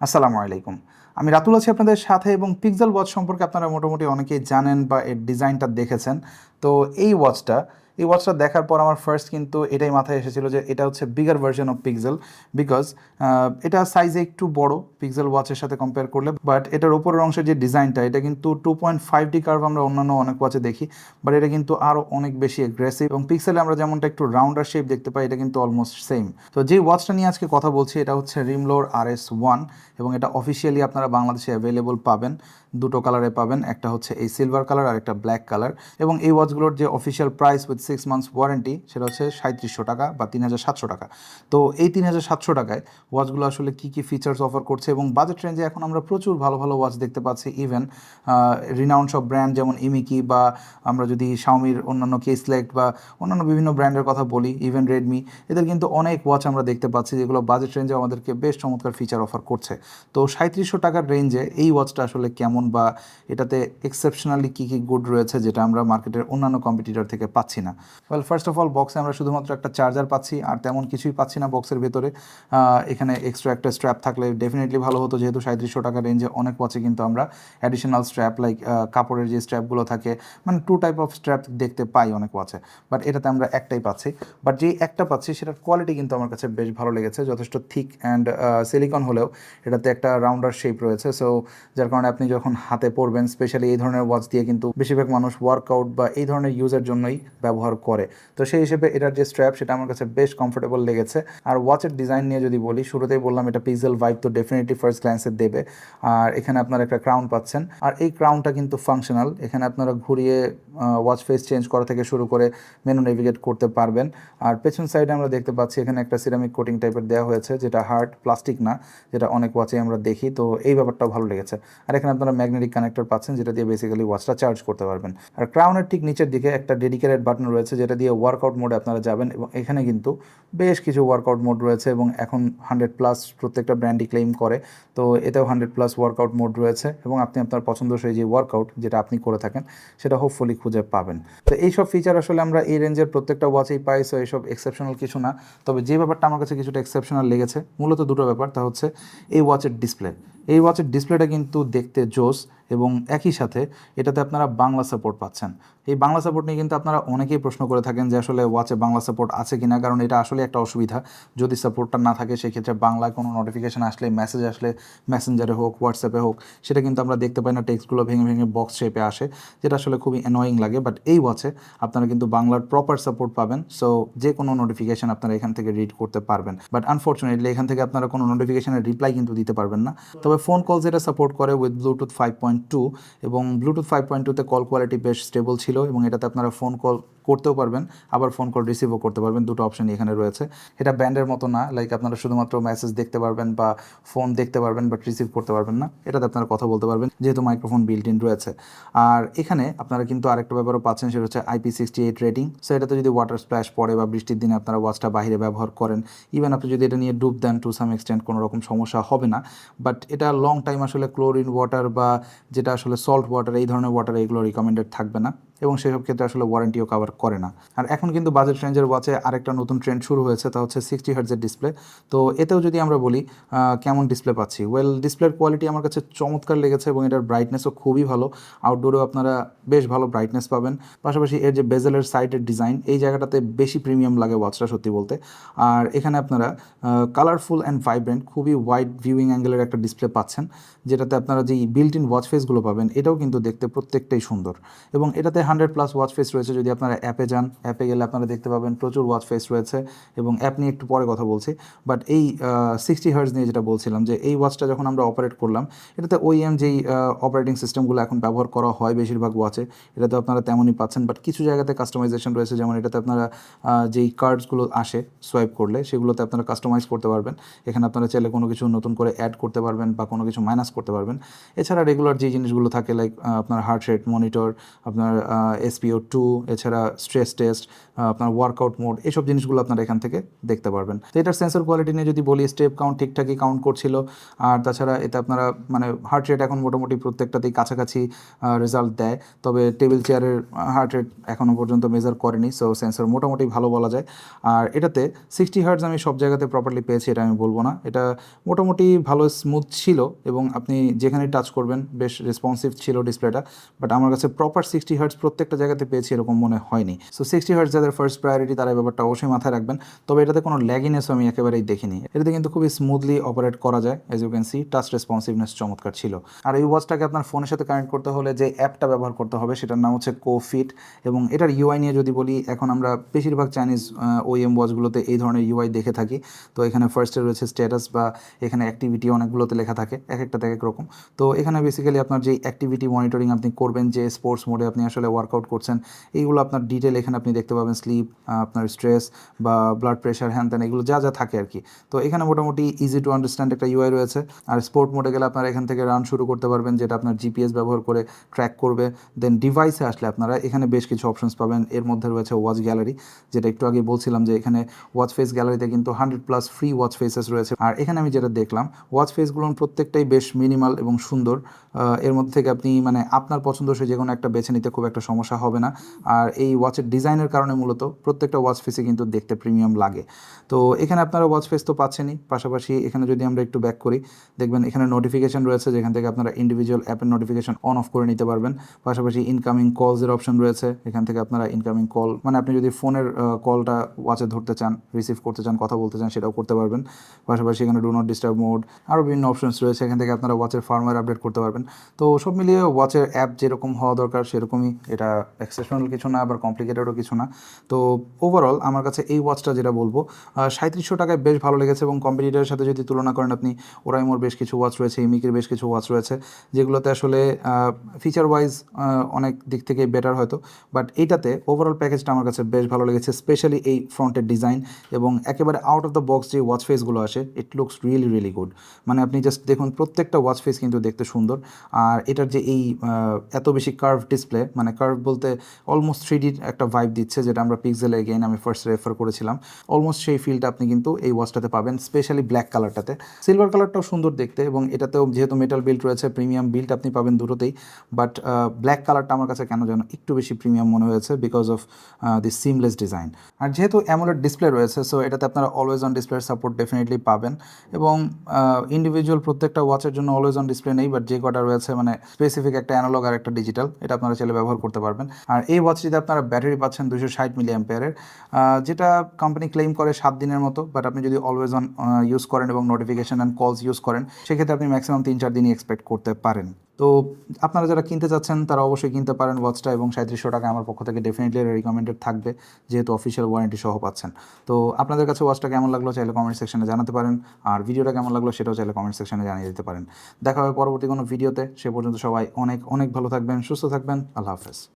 আসসালামু আলাইকুম। আমি রাতুল আছি আপনাদের সাথে এবং পিক্সেল ওয়াচ সম্পর্কে আপনারা মোটামুটি অনেকেই জানেন বা এর ডিজাইনটা দেখেছেন। তো এই ওয়াচটা এই ওয়াচটা দেখার পর আমার ফার্স্ট কিন্তু এটাই মাথায় এসেছিল যে এটা হচ্ছে bigger version of pixel because এটা সাইজে একটু বড় পিক্সেল ওয়াচের সাথে কম্পেয়ার করলে বাট এটার ওপরের অংশের যে ডিজাইনটা এটা কিন্তু two point five D curve আমরা অন্যান্য অনেক ওয়াচে দেখি বাট এটা কিন্তু আরও অনেক বেশি অ্যাগ্রেসিভ এবং পিক্সেলে আমরা যেমনটা একটু রাউন্ডার শেপ দেখতে পাই, এটা কিন্তু অলমোস্ট সেম তো যে ওয়াচটা নিয়ে আজকে কথা বলছি, এটা হচ্ছে রিমলোর আর এস ওয়ান এবং এটা অফিসিয়ালি আপনারা বাংলাদেশে অ্যাভেলেবল পাবেন, দুটো কালারে পাবেন, একটা হচ্ছে এই সিলভার কালার আর একটা ব্ল্যাক কালার এবং এই ওয়াচগুলোর যে official price with six months warranty সেটা হচ্ছে সাঁত্রিশশো টাকা বা তিন হাজার সাতশো টাকা। তো এই তিন হাজার সাতশো টাকায় ওয়াচগুলো আসলে কী কী ফিচার্স অফার করছে এবং বাজেট রেঞ্জে এখন আমরা প্রচুর ভালো ভালো ওয়াচ দেখতে পাচ্ছি ইভেন রিনাউন্ড সব ব্র্যান্ড যেমন ইমিকি বা আমরা যদি শাওমির অন্যান্য কে সিলেক্ট বা অন্যান্য বিভিন্ন ব্র্যান্ডের কথা বলি ইভেন রেডমি এদের কিন্তু অনেক ওয়াচ আমরা দেখতে পাচ্ছি যেগুলো বাজেট রেঞ্জে আমাদেরকে বেশ চমৎকার ফিচার অফার করছে। তো সাঁত্রিশশো টাকার রেঞ্জে এই ওয়াচটা আসলে কেমন বা এটাতে এক্সেপশনালি কী কী গুড রয়েছে যেটা আমরা মার্কেটের অন্যান্য কম্পিটিটর থেকে পাচ্ছি না। ওয়েল ফার্স্ট অফ অল বক্সে আমরা শুধুমাত্র একটা চার্জার পাচ্ছি, আর তেমন কিছুই পাচ্ছি না বক্সের ভেতরে। এখানে এক্সট্রা একটা স্ট্র্যাপ থাকলে ডেফিনেটলি ভালো হতো, যেহেতু সাঁত্রিশশো টাকা রেঞ্জে অনেক ওয়াচে কিন্তু আমরা অ্যাডিশনাল স্ট্র্যাপ লাইক কাপড়ের যে স্ট্র্যাপগুলো থাকে মানে টু টাইপ অফ স্ট্র্যাপ দেখতে পাই অনেক ওয়াচে বাট এটাতে আমরা একটাই পাচ্ছি। বাট যেই একটা পাচ্ছি, সেটার কোয়ালিটি কিন্তু আমার কাছে বেশ ভালো লেগেছে, যথেষ্ট থিক অ্যান্ড সিলিকন হলেও। এটাতে একটা রাউন্ডার শেপ রয়েছে সো যার কারণে আপনি যখন হাতে পরবেন স্পেশালি এই ধরনের ওয়াচ দিয়ে কিন্তু বেশিরভাগ মানুষ ওয়ার্কআউট বা এই ধরনের ইউজের জন্যই ব্যবহার করে। তো সেই হিসেবে এটার যে স্ট্র্যাপ সেটা আমার কাছে বেশ কমফোর্টেবল লেগেছে। আর ওয়াচের ডিজাইন নিয়ে যদি বলি, শুরুতেই বললাম এটা পিজেল ভাইব তো ডেফিনেটলি ফার্স্ট গ্ল্যান্সে দেবে। আর এখানে আপনারা একটা ক্রাউন পাচ্ছেন। আর এই ক্রাউনটা কিন্তু ফাংশনাল এখানে আপনারা ঘুরিয়ে ওয়াচ ফেস চেঞ্জ করা থেকে শুরু করে মেনু নেভিগেট করতে পারবেন। আর পেছন সাইডে আমরা দেখতে পাচ্ছি, এখানে একটা সিরামিক কোটিং টাইপের দেওয়া হয়েছে, যেটা হার্ড প্লাস্টিক না, যেটা অনেক ওয়াচে আমরা দেখি। তো এই ব্যাপারটাও ভালো লেগেছে। আর এখানে আপনারা ম্যাগনেটিক কানেক্টর পাচ্ছেন, যেটা দিয়ে বেসিক্যালি ওয়াচটা চার্জ করতে পারবেন। আর ক্রাউনের ঠিক নিচের দিকে একটা ডেডিকেটেড বাটন রয়েছে যেটা দিয়ে ওয়ার্কআউট মোডে আপনারা যাবেন এবং এখানে কিন্তু বেশ কিছু ওয়ার্কআউট মোড রয়েছে এবং এখন হান্ড্রেড প্লাস প্রত্যেকটা ব্র্যান্ডই ক্লেম করে। তো এতেও হান্ড্রেড প্লাস ওয়ার্কআউট মোড রয়েছে এবং আপনি আপনার পছন্দসই যে ওয়ার্কআউট যেটা আপনি করে থাকেন সেটা হোপফুলি খুঁজে পাবেন। তো এইসব ফিচার আসলে আমরা এই রেঞ্জের প্রত্যেকটা ওয়াচেই পাই সো এইসব এক্সেপশনাল কিছু না। তবে যে ব্যাপারটা আমার কাছে কিছুটা এক্সেপশনাল লেগেছে, মূলত দুটো ব্যাপার, তা হচ্ছে এই ওয়াচের ডিসপ্লে এই ওয়াচের ডিসপ্লেটা কিন্তু দেখতে জোস এবং একই সাথে এটাতে আপনারা বাংলা সাপোর্ট পাচ্ছেন। এই বাংলা সাপোর্ট নিয়ে কিন্তু আপনারা অনেকেই প্রশ্ন করে থাকেন যে আসলে ওয়াচে বাংলা সাপোর্ট আছে কিনা, কারণ এটা আসলে একটা অসুবিধা। যদি সাপোর্টটা না থাকে, সেক্ষেত্রে বাংলায় কোনো নোটিফিকেশান আসলে মেসেজ আসলে মেসেঞ্জারে হোক হোয়াটসঅ্যাপে হোক, সেটা কিন্তু আমরা দেখতে পাই না। টেক্সটগুলো ভেঙে ভেঙে বক্স শেপে আসে, যেটা আসলে খুবই অ্যানোয়িং লাগে। বাট এই ওয়াচে আপনারা কিন্তু বাংলার প্রপার সাপোর্ট পাবেন। সো যে কোনো নোটিফিকেশন আপনারা এখান থেকে রিড করতে পারবেন। বাট আনফর্চুনেটলি এখান থেকে আপনারা কোনো নোটিফিকেশানের রিপ্লাই কিন্তু দিতে পারবেন না। তবে ফোন কল যেটা সাপোর্ট করে with bluetooth five point two এবং ব্লুটুথ ফাইভ পয়েন্ট টুতে কল কোয়ালিটি বেশ স্টেবল ছিল এবং এটাতে আপনারা ফোন কল করতেও পারবেন, আবার ফোন কল রিসিভও করতে পারবেন, দুটো অপশনই এখানে রয়েছে। এটা ব্যান্ডের মতো না লাইক আপনারা শুধুমাত্র মেসেজ দেখতে পারবেন বা ফোন দেখতে পারবেন বাট রিসিভ করতে পারবেন না। এটাতে আপনারা কথা বলতে পারবেন, যেহেতু মাইক্রোফোন বিল্ট ইন রয়েছে। আর এখানে আপনারা কিন্তু আরেকটা ব্যাপারও পাচ্ছেন, সেটা হচ্ছে IP sixty eight rating so এটাতে যদি ওয়াটার স্প্ল্যাশ পড়ে বা বৃষ্টির দিনে আপনারা ওয়াচটা বাইরে ব্যবহার করেন ইভেন আপনি যদি এটা নিয়ে ডুব দেন টু সাম এক্সটেন্ট কোনো রকম সমস্যা হবে না। বাট এটা লং টাইম আসলে ক্লোরিন ওয়াটার বা যেটা আসলে সল্ট ওয়াটার এই ধরনের ওয়াটার এগুলো রিকমেন্ডেড থাকবে না। এবং সেসব ক্ষেত্রে আসলে ওয়ারেন্টিও কাভার করে না। আর এখন কিন্তু বাজেট রেঞ্জের ওয়াচে আরেকটা নতুন ট্রেন্ড শুরু হয়েছে, তা হচ্ছে সিক্সটি হার্টজের ডিসপ্লে তো এতেও যদি আমরা বলি কেমন ডিসপ্লে পাচ্ছি? ওয়েল ডিসপ্লের কোয়ালিটি আমার কাছে চমৎকার লেগেছে এবং এটার ব্রাইটনেসও খুবই ভালো। আউটডোরেও আপনারা বেশ ভালো ব্রাইটনেস পাবেন। পাশাপাশি এর যে বেজেলের সাইডের ডিজাইন এই জায়গাটাতে বেশি প্রিমিয়াম লাগে ওয়াচটা সত্যি বলতে। আর এখানে আপনারা কালারফুল অ্যান্ড ভাইব্রেন্ট খুবই ওয়াইড ভিউইং অ্যাঙ্গেলের একটা ডিসপ্লে পাচ্ছেন, যেটাতে আপনারা যেই বিল্ট ইন ওয়াচ ফেসগুলো পাবেন, এটাও কিন্তু দেখতে প্রত্যেকটাই সুন্দর। এবং এটাতে হান্ড্রেড প্লাস ওয়াচ ফেস রয়েছে যদি আপনারা অ্যাপে যান। অ্যাপে গেলে আপনারা দেখতে পাবেন প্রচুর ওয়াচ ফেস রয়েছে এবং অ্যাপ নিয়ে একটু পরে কথা বলছি। বাট এই সিক্সটি হার্জ নিয়ে যেটা বলছিলাম যে এই ওয়াচটা যখন আমরা অপারেট করলাম, এটাতে ওইএম যেই অপারেটিং সিস্টেমগুলো এখন ব্যবহার করা হয় বেশিরভাগ ওয়াচে এটাতে আপনারা তেমনই পাচ্ছেন। বাট কিছু জায়গাতে কাস্টমাইজেশন রয়েছে, যেমন এটাতে আপনারা যেই কার্ডসগুলো আসে সোয়াইপ করলে, সেগুলোতে আপনারা কাস্টমাইজ করতে পারবেন। এখানে আপনারা চাইলে কোনো কিছু নতুন করে অ্যাড করতে পারবেন বা কোনো কিছু মাইনাস করতে পারবেন। এছাড়া রেগুলার যে জিনিসগুলো থাকে লাইক আপনার হার্ট রেট মনিটর আপনার এসপিও টু এছাড়া স্ট্রেস টেস্ট আপনার ওয়ার্কআউট মোড এসব জিনিসগুলো আপনারা এখান থেকে দেখতে পারবেন। তো এটার সেন্সর কোয়ালিটি নিয়ে যদি বলি স্টেপ কাউন্ট ঠিকঠাকই কাউন্ট করছিল। আর তাছাড়া এতে আপনারা মানে হার্ট রেট এখন মোটামুটি প্রত্যেকটাতেই কাছাকাছি রেজাল্ট দেয়। তবে টেবিল চেয়ারের হার্ট রেট এখনও পর্যন্ত মেজার করেনি সো সেন্সর মোটামুটি ভালো বলা যায়। আর এটাতে সিক্সটি হার্টস আমি সব জায়গাতে প্রপারলি পেয়েছি, এটা আমি বলব না। এটা মোটামুটি ভালো স্মুথ ছিল এবং আপনি যেখানে টাচ করবেন, বেশ রেসপন্সিভ ছিল ডিসপ্লেটা বাট আমার কাছে প্রপার সিক্সটি হার্টস প্রত্যেকটা জায়গাতে পেয়েছি এরকম মনে হয়নি। সো সিক্সটি হার্টস যাদের ফার্স্ট প্রায়োরিটি তারা ব্যাপারটা অবশ্যই মাথায় রাখবেন। তবে এটাতে কোনো ল্যাগিনেস আমি একেবারেই দেখিনি। এটাতে কিন্তু খুবই স্মুথলি অপারেট করা যায় as you can see touch responsiveness চমৎকার ছিল। আর এই ওয়াচটাকে আপনার ফোনের সাথে কানেক্ট করতে হলে যে অ্যাপটা ব্যবহার করতে হবে, সেটার নাম হচ্ছে কোফিট এবং এটার ইউআই নিয়ে যদি বলি, এখন আমরা বেশিরভাগ চাইনিজ ওএম ওয়াচগুলোতে এই ধরনের ইউআই দেখে থাকি। তো এখানে ফার্স্টে রয়েছে স্ট্যাটাস বা এখানে অ্যাক্টিভিটি অনেকগুলোতে লেখা থাকে, এক একটাতে এক এক রকম। তো এখানে বেসিক্যালি আপনার যে অ্যাক্টিভিটি মনিটরিং আপনি করবেন, যে স্পোর্টস মোডে আপনি আসলে ওয়ার্কআউট করছেন, এইগুলো আপনার ডিটেল এখানে আপনি দেখতে পাবেন স্লিপ আপনার স্ট্রেস বা ব্লাড প্রেশার হ্যান ত্যান এগুলো যা যা থাকে আর কি। তো এখানে মোটামুটি ইজি টু আন্ডারস্ট্যান্ড একটা ইউআই রয়েছে। আর স্পোর্ট মোডে গেলে আপনারা এখান থেকে রান শুরু করতে পারবেন, যেটা আপনার জিপিএস ব্যবহার করে ট্র্যাক করবে। দেন ডিভাইসে আসলে আপনারা এখানে বেশ কিছু অপশনস পাবেন। এর মধ্যে রয়েছে ওয়াচ গ্যালারি যেটা একটু আগে বলছিলাম যে এখানে ওয়াচ ফেস গ্যালারিতে কিন্তু hundred plus free watch faces রয়েছে। আর এখানে আমি যেটা দেখলাম ওয়াচ ফেসগুলো প্রত্যেকটাই বেশ মিনিমাল এবং সুন্দর। এর মধ্যে থেকে আপনি মানে আপনার পছন্দসই যে কোনো একটা বেছে নিতে খুব একটা সমস্যা হবে না। আর এই ওয়াচের ডিজাইনের কারণে মূলত প্রত্যেকটা ওয়াচ ফেসে কিন্তু দেখতে প্রিমিয়াম লাগে। তো এখানে আপনারা ওয়াচ ফেস তো পাচ্ছেনই। পাশাপাশি এখানে যদি আমরা একটু ব্যাক করি, দেখবেন এখানে নোটিফিকেশন রয়েছে, যেখান থেকে আপনারা ইন্ডিভিজুয়াল অ্যাপের নোটিফিকেশন অন অফ করে নিতে পারবেন। পাশাপাশি ইনকামিং কলসের অপশন রয়েছে, এখান থেকে আপনারা ইনকামিং কল মানে আপনি যদি ফোনের কলটা ওয়াচে ধরতে চান রিসিভ করতে চান, কথা বলতে চান, সেটাও করতে পারবেন। পাশাপাশি এখানে ডু নট ডিস্টার্ব মোড আরও বিভিন্ন অপশনস রয়েছে, এখান থেকে আপনারা ওয়াচের ফার্মওয়্যার আপডেট করতে পারবেন। তো সব মিলিয়ে ওয়াচের অ্যাপ যেরকম হওয়া দরকার, সেরকমই এটা এক্সেপশনাল কিছু না, আবার কমপ্লিকেটেডও কিছু না। তো ওভারঅল আমার কাছে এই ওয়াচটা যেটা বলব সাঁত্রিশশো টাকায় বেশ ভালো লেগেছে এবং কম্পিটিটারের সাথে যদি তুলনা করেন আপনি ওরাইমোর বেশ কিছু ওয়াচ রয়েছে, ইমিকের বেশ কিছু ওয়াচ রয়েছে, যেগুলোতে আসলে ফিচার ওয়াইজ অনেক দিক থেকে বেটার হয়তো। বাট এইটাতে ওভারঅল প্যাকেজটা আমার কাছে বেশ ভালো লেগেছে স্পেশালি এই ফ্রন্টের ডিজাইন এবং একেবারে আউট অফ দ্য বক্স যে ওয়াচ ফেসগুলো আসে it looks really really good মানে আপনি জাস্ট দেখুন, প্রত্যেকটা ওয়াচ ফেস কিন্তু দেখতে সুন্দর। আর এটার যে এই এত বেশি কার্ভ ডিসপ্লে মানে কার্ভ বলতে অলমোস্ট থ্রি একটা ভাইব দিচ্ছে, যেটা আমরা পিক্সেলে এগেইন আমি ফার্স্ট রেফার করেছিলাম। অলমোস্ট সেই ফিলটা আপনি কিন্তু এই ওয়াচটাতে পাবেন স্পেশালি ব্ল্যাক কালারটাতে সিলভার কালারটাও সুন্দর দেখতে এবং এটাতেও যেহেতু মেটাল বিল্ট রয়েছে প্রিমিয়াম বিল্ট আপনি পাবেন দুটোতেই। বাট ব্ল্যাক কালারটা আমার কাছে কেন যেন একটু বেশি প্রিমিয়াম মনে হয়েছে because of the seamless design আর যেহেতু অ্যামোলেড ডিসপ্লে রয়েছে সো এটাতে আপনারা অলওয়েজ অন ডিসপ্লের সাপোর্ট ডেফিনেটলি পাবেন। এবং ইন্ডিভিজুয়াল প্রত্যেকটা ওয়াচের জন্য অলওয়েজ অন ডিসপ্লে নেই বাট যে কটা রয়েছে মানে স্পেসিফিক একটা অ্যানালগ আর একটা ডিজিটাল এটা আপনারা চাইলে ব্যবহার করতে পারবেন। আর এই ওয়াচটিতে আপনারা ব্যাটারি পাচ্ছেন দুশো ষাট মিলি অ্যাম্পেয়ারের যেটা কোম্পানি ক্লেম করে সাত দিনের মতো বাট আপনি যদি অলওয়েজ অন ইউজ করেন এবং নোটিফিকেশন অ্যান্ড কলস ইউজ করেন, সেক্ষেত্রে আপনি ম্যাক্সিমাম তিন চার দিনই এক্সপেক্ট করতে পারেন। তো আপনারা যারা কিনতে চাচ্ছেন, তারা অবশ্যই কিনতে পারেন ওয়াচটা এবং সাঁত্রিশশো টাকা আমার পক্ষ থেকে ডেফিনেটলি রিকমেন্ডেড থাকবে, যেহেতু অফিসিয়াল ওয়ারেন্টি সহ পাচ্ছেন। তো আপনাদের কাছে ওয়াচটা কেমন লাগল চাইলে কমেন্ট সেকশনে জানাতে পারেন, আর ভিডিওটা কেমন লাগল সেটাও চাইলে কমেন্ট সেকশনে জানিয়ে দিতে পারেন। দেখা হবে পরবর্তী কোনো ভিডিওতে সে পর্যন্ত সবাই অনেক অনেক ভালো থাকবেন, সুস্থ থাকবেন, আল্লাহ হাফেজ।